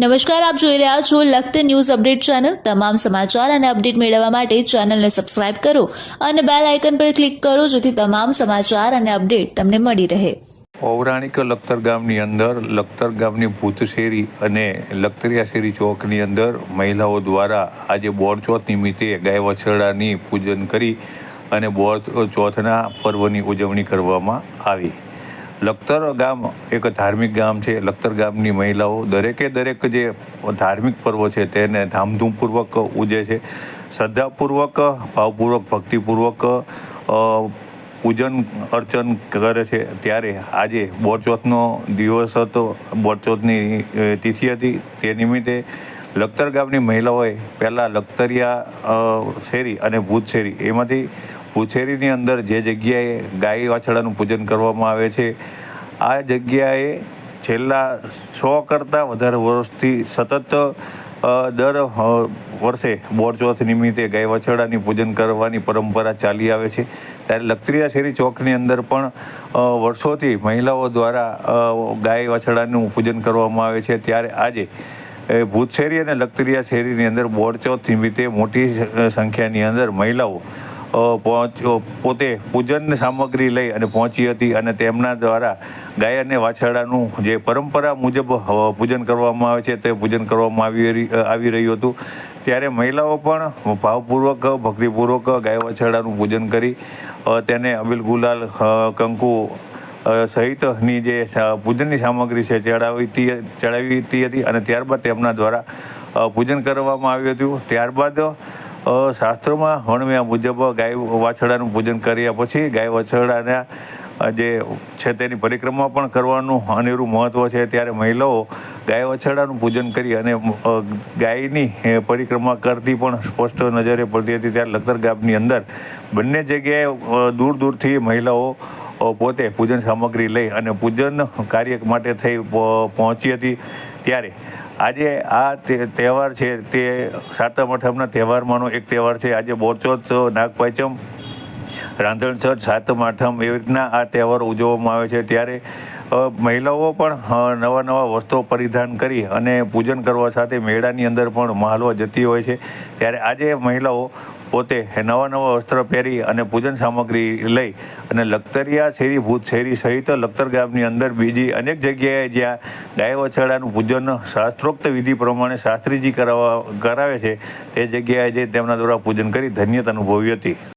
નમસ્કાર, આપ જોઈ રહ્યા છો લખત ન્યૂઝ અપડેટ ચેનલ. તમામ સમાચાર અને અપડેટ મેળવવા માટે ચેનલને સબસ્ક્રાઇબ કરો અને બેલ આઇકન પર ક્લિક કરો જેથી તમામ સમાચાર અને અપડેટ તમને મળી રહે. પૌરાણિક લખતર ગામની અંદર, લખતર ગામની ભૂત શેરી અને લખતરિયા શેરી ચોકની અંદર મહિલાઓ દ્વારા આજે બોરચોથ નિમિત્તે ગાય વછરડાની પૂજન કરી અને બોર ચોથના પર્વની ઉજવણી કરવામાં આવી. લખતર ગામ એક ધાર્મિક ગામ છે. લખતર ગામની મહિલાઓ દરેકે દરેક જે ધાર્મિક પર્વ છે તેને ધામધૂમપૂર્વક ઉજે છે. શ્રદ્ધાપૂર્વક, ભાવપૂર્વક, ભક્તિપૂર્વક પૂજન, અર્ચન કરે છે. ત્યારે આજે બોરચોથનો દિવસ હતો. બોરચોથની તિથિ હતી. તે નિમિત્તે લખતર ગામની મહિલાઓએ પહેલાં લખતરિયા શેરી અને ભૂત શેરી એમાંથી ભૂતશેરીની અંદર જે જગ્યાએ ગાય વાછડાનું પૂજન કરવામાં આવે છે, આ જગ્યાએ છેલ્લા સો કરતાં વધારે વર્ષથી સતત દર વર્ષે બોરચોથ નિમિત્તે ગાય વછડાની પૂજન કરવાની પરંપરા ચાલી આવે છે. ત્યારે લખતરિયા શેરી ચોકની અંદર પણ વર્ષોથી મહિલાઓ દ્વારા ગાય વછડાનું પૂજન કરવામાં આવે છે. ત્યારે આજે એ ભૂત શેરી અને લખતરિયા શેરીની અંદર બોરચોથ નિમિત્તે મોટી સંખ્યાની અંદર મહિલાઓ પોતે પૂજન સામગ્રી લઈ અને પહોંચી હતી અને તેમના દ્વારા ગાય અને વાછરડાનું જે પરંપરા મુજબ પૂજન કરવામાં આવે છે, તે પૂજન કરવામાં આવી આવી રહ્યું હતું. ત્યારે મહિલાઓ પણ ભાવપૂર્વક, ભક્તિપૂર્વક ગાય વાછરડાનું પૂજન કરી તેને અબિલ ગુલાલ કંકુ સહિતની જે પૂજનની સામગ્રી છે, ચડાવી ચડાવીતી હતી અને ત્યારબાદ તેમના દ્વારા પૂજન કરવામાં આવ્યું હતું. ત્યારબાદ શાસ્ત્રોમાં વર્ણવ્યા મુજબ ગાય વાછરડાનું પૂજન કર્યા પછી ગાય વાછરડાના જે છે તેની પરિક્રમા પણ કરવાનું અનેરું મહત્ત્વ છે. ત્યારે મહિલાઓ ગાય વાછરડાનું પૂજન કરી અને ગાયની પરિક્રમા કરતી પણ સ્પષ્ટ નજરે પડતી હતી. ત્યારે લખતર ગામની અંદર બંને જગ્યાએ દૂર દૂરથી મહિલાઓ પોતે પૂજન સામગ્રી લઈ અને પૂજન કાર્ય માટે થઈ પહોંચી હતી ત્યારે. આજે આ તહેવાર છે તે સાતમ આઠમના તહેવારમાંનો એક તહેવાર છે. આજે બોરચોથ નાગપાંચમ રાંધણસર સાતમ આઠમ એવી રીતના આ તહેવારો ઉજવવામાં આવે છે. ત્યારે મહિલાઓ પણ નવા નવા વસ્ત્રો પરિધાન કરી અને પૂજન કરવા સાથે મેળાની અંદર પણ મહાલવા જતી હોય છે. ત્યારે આજે મહિલાઓ પોતે નવા નવા વસ્ત્ર પહેરી અને પૂજન સામગ્રી લઈ અને લખતરિયા શેરી ભૂત શેરી સહિત લખતર ગામની અંદર બીજી અનેક જગ્યાએ જ્યાં ગાય વછેડાનું પૂજન શાસ્ત્રોક્ત વિધિ પ્રમાણે શાસ્ત્રીજી કરાવવા, કરાવે છે. તે જગ્યાએ જે તેમના દ્વારા પૂજન કરી ધન્યતા અનુભવી હતી.